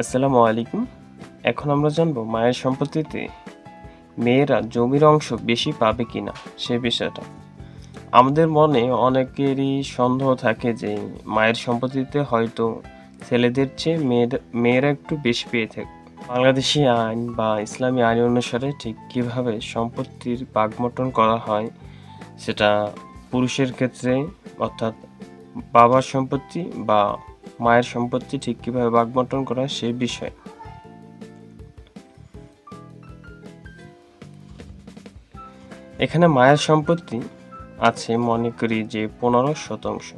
আসসালামু আলাইকুম। এখন আমরা জানব মায়ের সম্পত্তিতে মেয়েরা জমির অংশ বেশি পাবে কিনা সে বিষয়টা। আমাদের মনে অনেকেরই সন্দেহ থাকে যে মায়ের সম্পত্তিতে হয়তো ছেলেদের চেয়ে মেয়েদের মেয়েরা একটু বেশি পেয়ে থাকে। বাংলাদেশি আইন বা ইসলামী আইন অনুসারে ঠিক কীভাবে সম্পত্তির বাগমটন করা হয় সেটা পুরুষের ক্ষেত্রে অর্থাৎ বাবার সম্পত্তি বা মায়ের সম্পত্তি ঠিক কীভাবে ভাগবণ্টন করা সেই বিষয়ে। এখানে মায়ের সম্পত্তি আছে মনে করি যে পনেরো শতাংশ।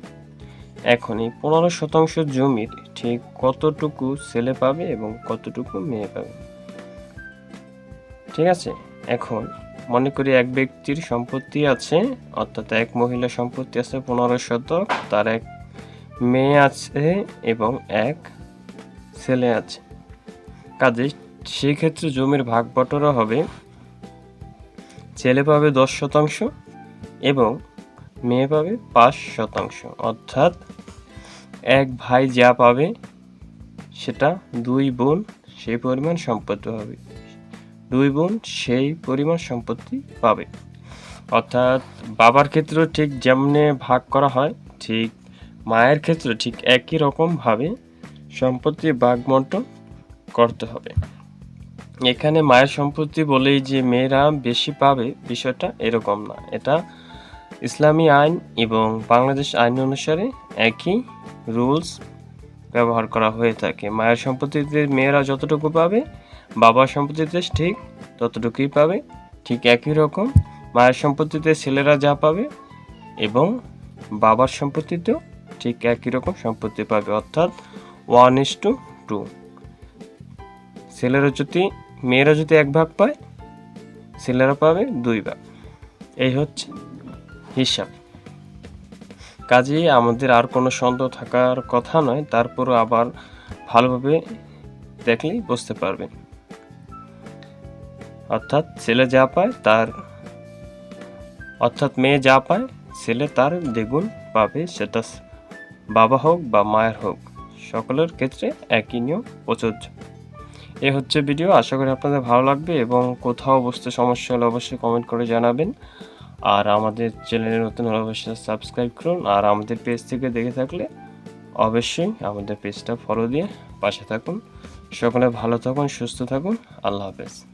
এখন এই পনেরো শতাংশ জমির ঠিক কতটুকু ছেলে পাবে এবং কতটুকু মেয়ে পাবে। ঠিক আছে? এখন মনে করি এক ব্যক্তির সম্পত্তি আছে, অর্থাৎ এক মহিলা সম্পত্তি আছে পনেরো শতক, তার এক মেয়ে আছে এবং এক ছেলে আছে। কাজে সেক্ষেত্রে জমির ভাগ বটরা হবে। ছেলে পাবে দশ শতাংশ এবং মেয়ে পাবে পাঁচ শতাংশ। অর্থাৎ এক ভাই যা পাবে সেটা দুই বোন সেই পরিমাণ সম্পত্তি হবে। দুই বোন সেই পরিমাণ সম্পত্তি পাবে। অর্থাৎ বাবার ক্ষেত্রেও ঠিক যেমনে ভাগ করা হয়, ঠিক মায়ের ক্ষেত্রে ঠিক একই রকমভাবে সম্পত্তি ভাগবন্টন করতে হবে। এখানে মায়ের সম্পত্তি বলেই যে মেয়েরা বেশি পাবে বিষয়টা এরকম না। এটা ইসলামী আইন এবং বাংলাদেশ আইন অনুসারে একই রুলস ব্যবহার করা হয়ে থাকে। মায়ের সম্পত্তিতে মেয়েরা যতটুকু পাবে, বাবার সম্পত্তিতে ঠিক ততটুকুই পাবে, ঠিক একই রকম। মায়ের সম্পত্তিতে ছেলেরা যা পাবে এবং বাবার সম্পত্তিতেও ঠিক একই রকম সম্পত্তি পাবে, অর্থাৎ ওয়ান ইস টু টু ছেলেরা যদি, মেয়েরা যদি এক ভাগ পায়, ছেলেরা পাবে দুই ভাগ। এই হচ্ছে হিসাব। কাজেই আমাদের আর কোনো সন্দেহ থাকার কথা নয়, তারপরও আবার ভালোভাবে দেখলেই বুঝতে পারবেন। অর্থাৎ ছেলে যা পায় তার, অর্থাৎ মেয়ে যা পায়, ছেলে তার দ্বিগুণ পাবে, সেটা বাবা হোক বা মায়ের হোক, সকলের ক্ষেত্রে একই নিয়ম প্রযোজ্য এ হচ্ছে ভিডিও আশা করি আপনাদের ভালো লাগবে এবং কোথাও বুঝতে সমস্যা হলে অবশ্যই কমেন্ট করে জানাবেন। আর আমাদের চ্যানেলে নতুন হলে অবশ্যই সাবস্ক্রাইব করুন। আর আমাদের পেজ থেকে দেখে থাকলে অবশ্যই আমাদের পেজটা ফলো দিয়ে পাশে থাকুন। সকলে ভালো থাকুন, সুস্থ থাকুন। আল্লাহ হাফেজ।